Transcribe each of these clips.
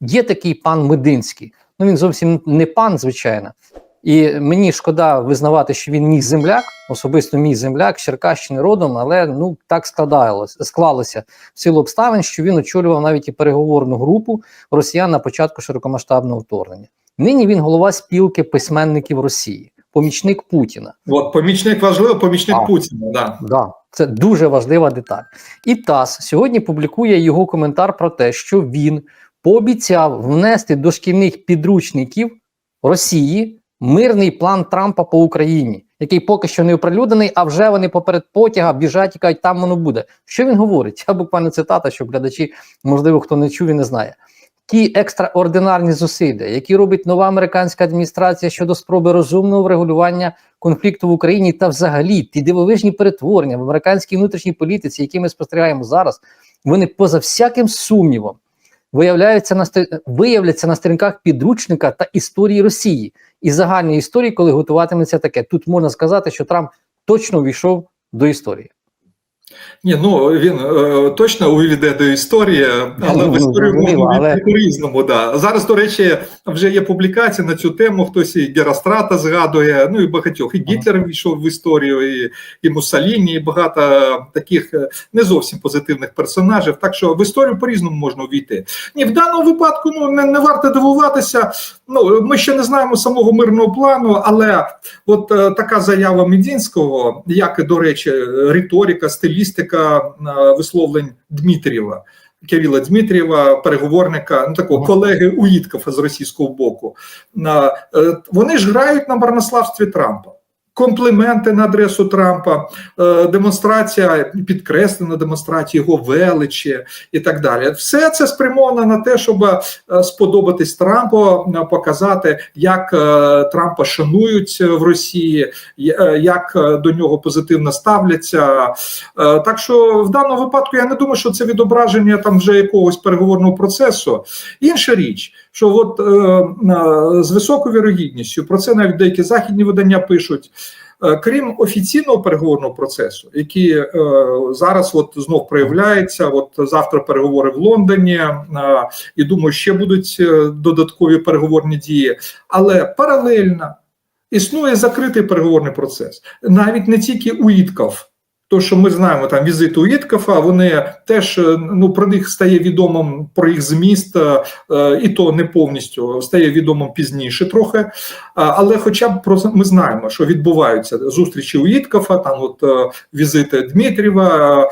Є такий пан Мединський. Ну він зовсім не пан, звичайно. І мені шкода визнавати, що він мій земляк, особисто мій земляк, з Черкащини родом, але ну так складалося, склалося в силу обставин, що він очолював навіть і переговорну групу росіян на початку широкомасштабного вторгнення. Нині він голова спілки письменників Росії, помічник Путіна. От помічник важливо, помічник А. Путіна. Да. Да, це дуже важлива деталь. І ТАСС сьогодні публікує його коментар про те, що він пообіцяв внести до шкільних підручників Росії мирний план Трампа по Україні, який поки що не оприлюднений, а вже вони поперед потяга біжать і кажуть, там воно буде. Що він говорить? Я буквально цитата, щоб глядачі, можливо, хто не чув і не знає. Ті екстраординарні зусилля, які робить нова американська адміністрація щодо спроби розумного врегулювання конфлікту в Україні та взагалі ті дивовижні перетворення в американській внутрішній політиці, які ми спостерігаємо зараз, вони поза всяким сумнівом виявляються на виявляться на сторінках підручника та історії Росії і загальної історії, коли готуватиметься таке. Тут можна сказати, що Трамп точно увійшов до історії. Ні, ну він е, точно увійде до історії, але Ну, в історію можна але- по-різному. Да. Зараз, до речі, вже є публікації на цю тему. Хтось і Герострата згадує, ну і багатьох. І Гітлер війшов в історію, і, і Муссоліні, і багато таких е, не зовсім позитивних персонажів. Так що в історію по-різному можна увійти. Ні, в даному випадку ну не, не варто дивуватися. Ну ми ще не знаємо самого мирного плану, але от е, така заява Медінського, як і до речі, риторика, стилістика е, висловлень Дмитрієва. Кирила Дмитрієва, переговорника, ну такого колеги Уїткова з російського боку. На, е, Вони ж грають на марнославстві Трампа. Компліменти на адресу Трампа, е, демонстрація, підкреслена демонстрація його величі і так далі. Все це спрямовано на те, щоб е, сподобатись Трампу, е, показати, як Трампа шанують в Росії, як до нього позитивно ставляться. Так що в даному випадку я не думаю, що це відображення там вже якогось переговорного процесу. Інша річ, що от е, е, з високою вірогідністю про це навіть деякі західні видання пишуть. Е, Крім офіційного переговорного процесу, який е, зараз от знов проявляється. От завтра переговори в Лондоні, е, і думаю, ще будуть додаткові переговорні дії, але паралельно існує закритий переговорний процес, навіть не тільки у Ітков. То, що ми знаємо, там візиту Іткафа, вони теж е, ну про них стає відомим про їх зміст, е, е, і то не повністю стає відомим пізніше трохи. Але, хоча б про ми знаємо, що відбуваються зустрічі Уїткафа, там от візити Дмитрієва,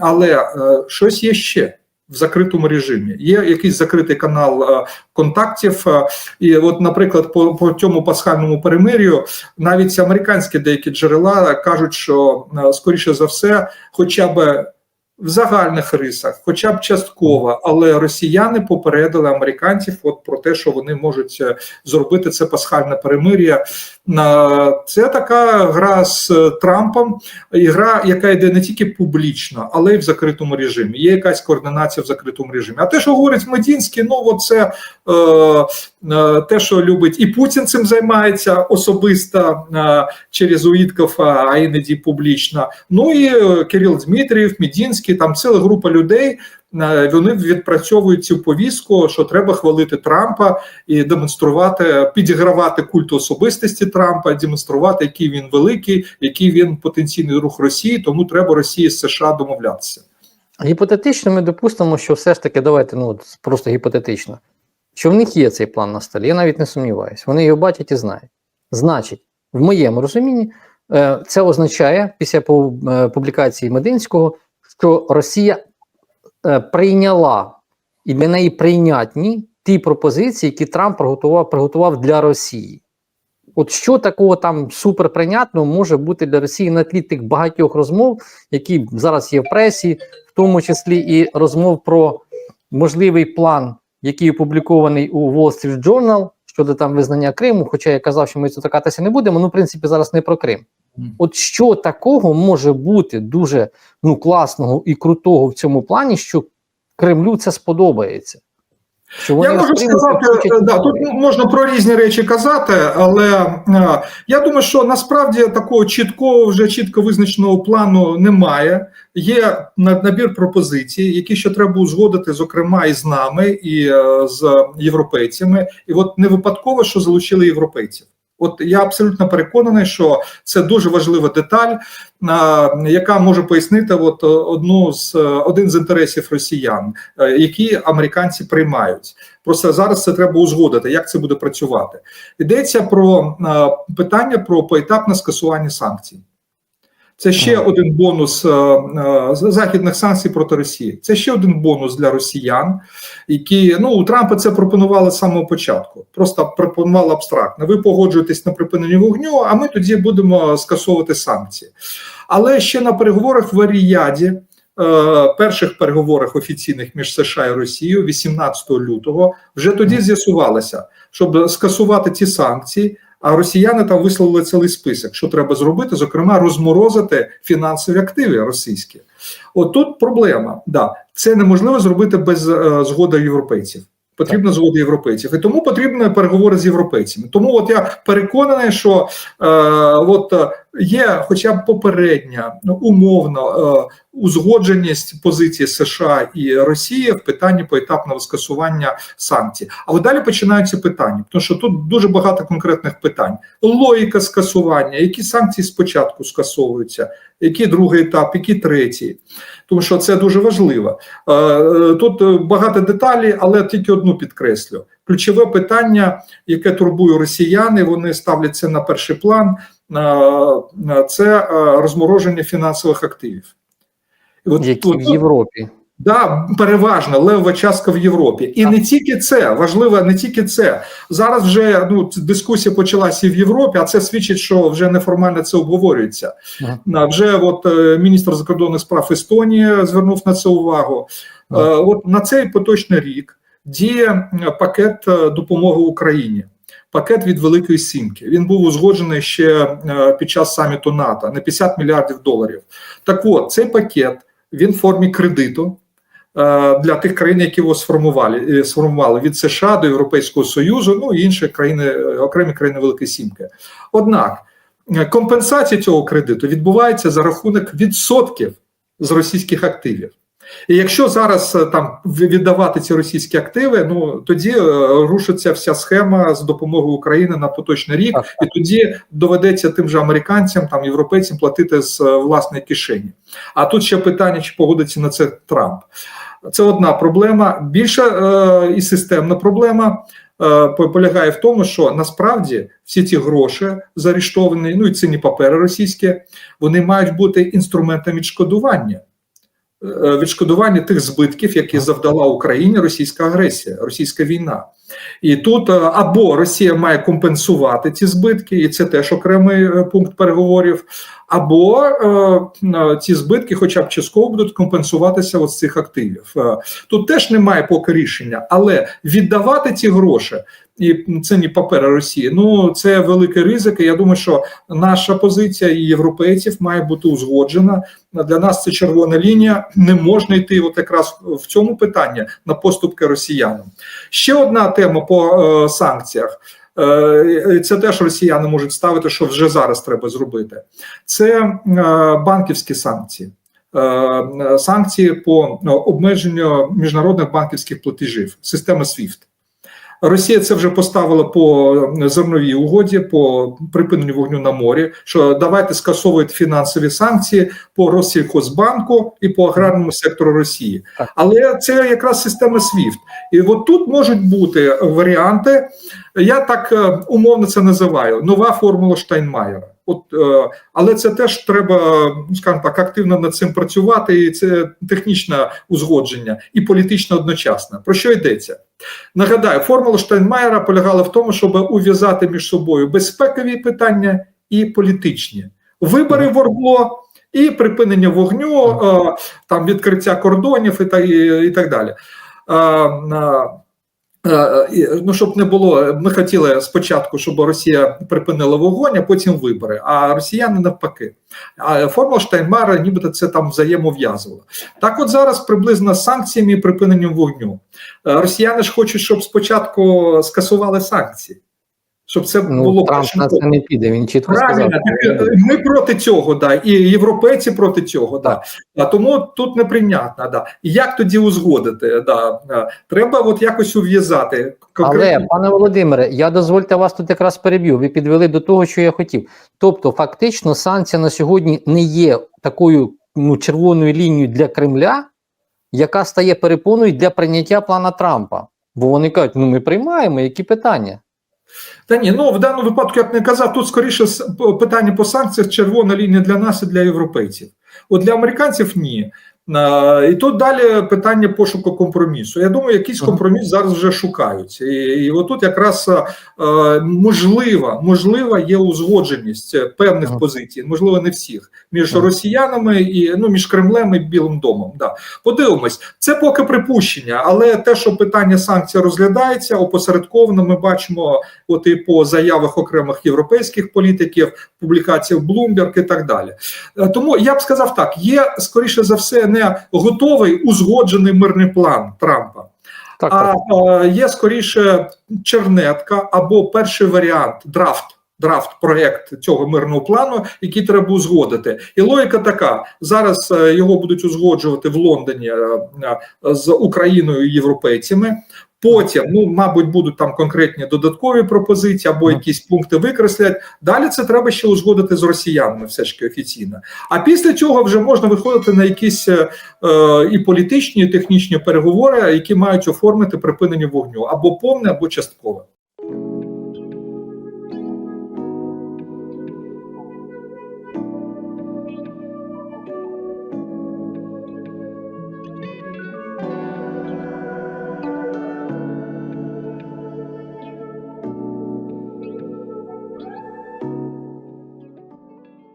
але щось є ще. В закритому режимі є якийсь закритий канал е, контактів, е, і от, наприклад, по, по цьому пасхальному перемир'ю навіть американські деякі джерела кажуть, що е, скоріше за все, хоча б в загальних рисах, хоча б частково, але росіяни попередили американців от про те, що вони можуть зробити це пасхальне перемир'я. Це така гра з е, Трампом, гра, яка йде не тільки публічно, але й в закритому режимі. Є якась координація в закритому режимі. А те, що говорить Медінський, ну це е, е, те, що любить і Путін цим займається особисто е, через Уїткова, а іноді публічно. Ну і е, Кирил Дмитрієв, Медінський, там ціла група людей. Е, Вони відпрацьовують цю повістку, що треба хвалити Трампа і демонструвати, підігравати культ особистості Трампа, демонструвати, який він великий, який він потенційний рух Росії. Тому треба Росії з США домовлятися. Гіпотетично ми допустимо, що все ж таки, давайте, ну просто гіпотетично, що в них є цей план на столі. Я навіть не сумніваюся. Вони його бачать і знають. Значить, в моєму розумінні, е, це означає після е, публікації Мединського, що Росія прийняла і для неї прийнятні ті пропозиції, які Трамп приготував, приготував для Росії. От що такого там суперприйнятного може бути для Росії на тлі тих багатьох розмов, які зараз є в пресі, в тому числі і розмов про можливий план, який опублікований у Wall Street Journal щодо там визнання Криму. Хоча я казав, що ми тут торкатися не будемо. Ну, в принципі, зараз не про Крим. От що такого може бути дуже ну класного і крутого в цьому плані, що Кремлю це сподобається. Що вони Я можу сказати, да, тут можна про різні речі казати, але е, я думаю, що насправді такого чіткого, вже чітко визначеного плану немає. Є набір пропозицій, які ще треба узгодити, зокрема і з нами, і е, з європейцями. І от не випадково, що залучили європейців. От я абсолютно переконаний, що це дуже важлива деталь, яка може пояснити от е, одну з е, один з інтересів росіян, е, які американці приймають. Просто зараз це треба узгодити, як це буде працювати. Йдеться про питання про поетапне скасування санкцій. Це ще Ага. один бонус е, е, західних санкцій проти Росії. Це ще один бонус для росіян, які ну у Трампа це пропонували з самого початку. Просто пропонували абстрактно. Ви погоджуєтесь на припинення вогню, а ми тоді будемо скасовувати санкції. Але ще на переговорах в Аріяді, е, перших переговорах офіційних між США і Росією, 18 лютого, вже тоді з'ясувалося, щоб скасувати ці санкції. А росіяни там висловили цілий список, що треба зробити, зокрема, розморозити фінансові активи російські. От тут проблема. Да, це неможливо зробити без е, згоди європейців. Потрібна згода європейців, і тому потрібні переговори з європейцями. Тому от я переконаний, що е, от є хоча б попередня ну, умовно е, узгодженість позиції США і Росії в питанні поетапного скасування санкцій. А от далі починаються питання, тому що тут дуже багато конкретних питань: логіка скасування, які санкції спочатку скасовуються, який другий етап, який третій. Тому що це дуже важливо. Е, е, Тут багато деталей, але тільки одну підкреслю. Ключове питання, яке турбує росіяни, вони ставлять це на перший план. е, е, Це е, розмороження фінансових активів. От які тут- в Європі. Да, переважно левова частка в Європі, і не тільки це важливо, не тільки це зараз. Вже ну дискусія почалася і в Європі, а це свідчить, що вже неформально це обговорюється. Ага. Вже от е, міністр закордонних справ Естонії звернув на це увагу. Е, Ага. От на цей поточний рік діє е, пакет е, допомоги Україні. Пакет від Великої Сімки. Він був узгоджений ще е, під час саміту НАТО на 50 мільярдів доларів. Так от цей пакет він в формі кредиту для тих країн, які його сформували, сформували від США до Європейського Союзу, ну і інші країни, окремі країни Великої Сімки. Однак компенсація цього кредиту відбувається за рахунок відсотків з російських активів. І якщо зараз е, там віддавати ці російські активи, ну тоді е, рушиться вся схема з допомогою України на поточний рік, Так, і тоді доведеться тим же американцям, там європейцям платити з е, власної кишені. А тут ще питання, чи погодиться на це Трамп. Це одна проблема. Більша е, і системна проблема е, полягає в тому, що насправді всі ці гроші заарештовані, ну і цінні папери російські, вони мають бути інструментом відшкодування. Е, Відшкодування тих збитків, які завдала Україні російська агресія, російська війна, і тут е, або Росія має компенсувати ці збитки, і це теж окремий е, пункт переговорів, або е, ці збитки, хоча б частково, будуть компенсуватися от з цих активів. Тут теж немає поки рішення, але віддавати ці гроші і цінні папери Росії. Ну це великий ризик. І я думаю, що наша позиція і європейців має бути узгоджена. Для нас це червона лінія. Не можна йти, от якраз в цьому питанні на поступки росіянам. Ще одна тема по е, санкціях. Е, Це теж росіяни можуть ставити, що вже зараз треба зробити. Це е, банківські санкції. Е, Санкції по обмеженню міжнародних банківських платежів, система SWIFT. Росія це вже поставила по зерновій угоді, по припиненню вогню на морі. Що давайте скасовують фінансові санкції по Россільхозбанку і по аграрному сектору Росії. Але це якраз система SWIFT. І от тут можуть бути варіанти. Я так е, умовно це називаю нова формула Штайнмаєра. От, е, але це теж треба, скажімо так, активно над цим працювати. І це технічне узгодження і політично одночасно. Про що йдеться? Нагадаю, формула Штайнмаєра полягала в тому, щоб ув'язати між собою безпекові питання і політичні вибори в Орбло і припинення вогню, е, там відкриття кордонів і так, і, і так далі. Е, Ну, щоб не було, ми хотіли спочатку, щоб Росія припинила вогонь, а потім вибори. А росіяни навпаки. А формула Штайнмара, нібито це там взаємов'язувало. Так, от зараз приблизно з санкціями і припиненням вогню. Е, Росіяни ж хочуть, щоб спочатку скасували санкції, щоб це Ну, було Трамп на це не піде. Він чітко Правильно, сказав. так, е, ми проти цього, да, і європейці проти цього, да. А тому тут неприйнятно, да. І як тоді узгодити? Да. Е, Треба от якось ув'язати. Але, пане Володимире, я дозвольте вас тут якраз переб'ю. Ви підвели до того, що я хотів. Тобто, фактично, санкція на сьогодні не є такою ну, червоною лінією для Кремля, яка стає перепоною для прийняття плана Трампа. Бо вони кажуть, ну ми приймаємо, які питання. Та ні, ну в даному випадку я б не казав. Тут скоріше питання по санкціях червона лінія для нас і для європейців. От для американців ні. І тут далі питання пошуку компромісу. Я думаю, якийсь компроміс зараз вже шукають. І, і отут якраз е, можлива, можлива є узгодженість певних Ага. позицій, можливо, не всіх, між Ага. росіянами і ну між Кремлем і Білим домом. Да. Подивимось, це поки припущення, але те, що питання санкцій розглядається, опосередковано ми бачимо, от і по заявах окремих європейських політиків, публікаціях Bloomberg і так далі. Е, Тому я б сказав так: є скоріше за все не готовий узгоджений мирний план Трампа. Так, А так. е, є скоріше чернетка або перший варіант драфт. Драфт проект цього мирного плану, який треба узгодити, і логіка така: зараз е, його будуть узгоджувати в Лондоні е, е, з Україною і європейцями. Потім, ну мабуть, будуть там конкретні додаткові пропозиції або якісь пункти викреслять. Далі це треба ще узгодити з росіянами, все ж таки офіційно. А після цього вже можна виходити на якісь е, е, і політичні, і технічні переговори, які мають оформити припинення вогню або повне, або часткове.